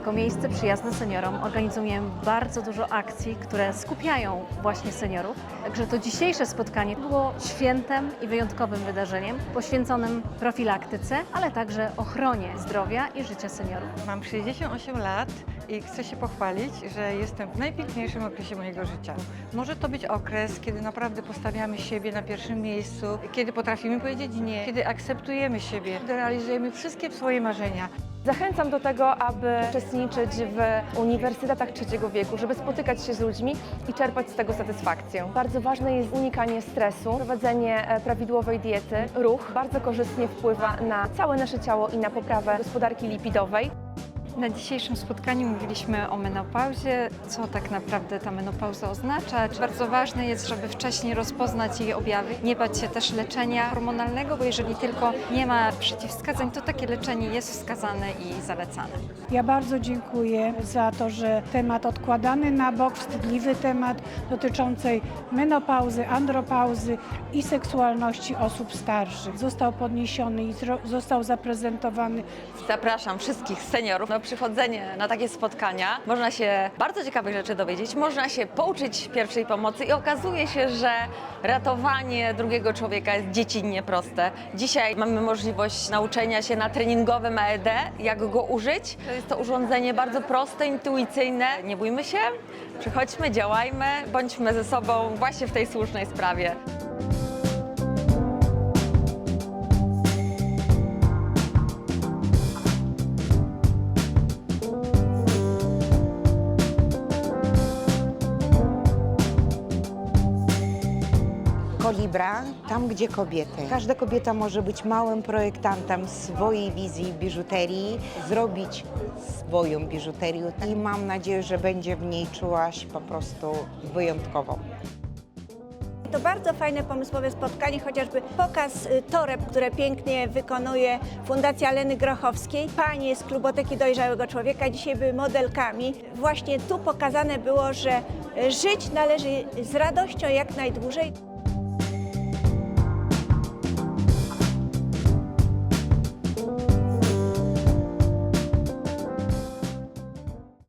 jako miejsce przyjazne seniorom organizujemy bardzo dużo akcji, które skupiają właśnie seniorów. Także to dzisiejsze spotkanie było świętem i wyjątkowym wydarzeniem poświęconym profilaktyce, ale także ochronie zdrowia i życia seniorów. Mam 68 lat i chcę się pochwalić, że jestem w najpiękniejszym okresie mojego życia. Może to być okres, kiedy naprawdę postawiamy siebie na pierwszym miejscu, kiedy potrafimy powiedzieć nie, kiedy akceptujemy siebie, kiedy realizujemy wszystkie swoje marzenia. Zachęcam do tego, aby uczestniczyć w uniwersytetach trzeciego wieku, żeby spotykać się z ludźmi i czerpać z tego satysfakcję. Bardzo ważne jest unikanie stresu, prowadzenie e, prawidłowej diety. Ruch bardzo korzystnie wpływa na całe nasze ciało i na poprawę gospodarki lipidowej. Na dzisiejszym spotkaniu mówiliśmy o menopauzie, co tak naprawdę ta menopauza oznacza. Bardzo ważne jest, żeby wcześniej rozpoznać jej objawy, nie bać się też leczenia hormonalnego, bo jeżeli tylko nie ma przeciwwskazań, to takie leczenie jest wskazane i zalecane. Ja bardzo dziękuję za to, że temat odkładany na bok, wstydliwy temat dotyczącej menopauzy, andropauzy i seksualności osób starszych. Został podniesiony i został zaprezentowany. Zapraszam wszystkich seniorów. na przychodzenie na takie spotkania. Można się bardzo ciekawych rzeczy dowiedzieć, można się pouczyć pierwszej pomocy i okazuje się, że ratowanie drugiego człowieka jest dziecinnie proste. Dzisiaj mamy możliwość nauczenia się na treningowym AED, jak go użyć. To jest to urządzenie bardzo proste, intuicyjne. Nie bójmy się, przychodźmy, działajmy, bądźmy ze sobą właśnie w tej słusznej sprawie. Kolibra, tam gdzie kobiety. Każda kobieta może być małym projektantem swojej wizji biżuterii, zrobić swoją biżuterię i mam nadzieję, że będzie w niej czułaś po prostu wyjątkową. To bardzo fajne, pomysłowe spotkanie, chociażby pokaz y, toreb, które pięknie wykonuje Fundacja Leny Grochowskiej. Panie z Kluboteki Dojrzałego Człowieka dzisiaj były modelkami. Właśnie tu pokazane było, że y, żyć należy z radością jak najdłużej.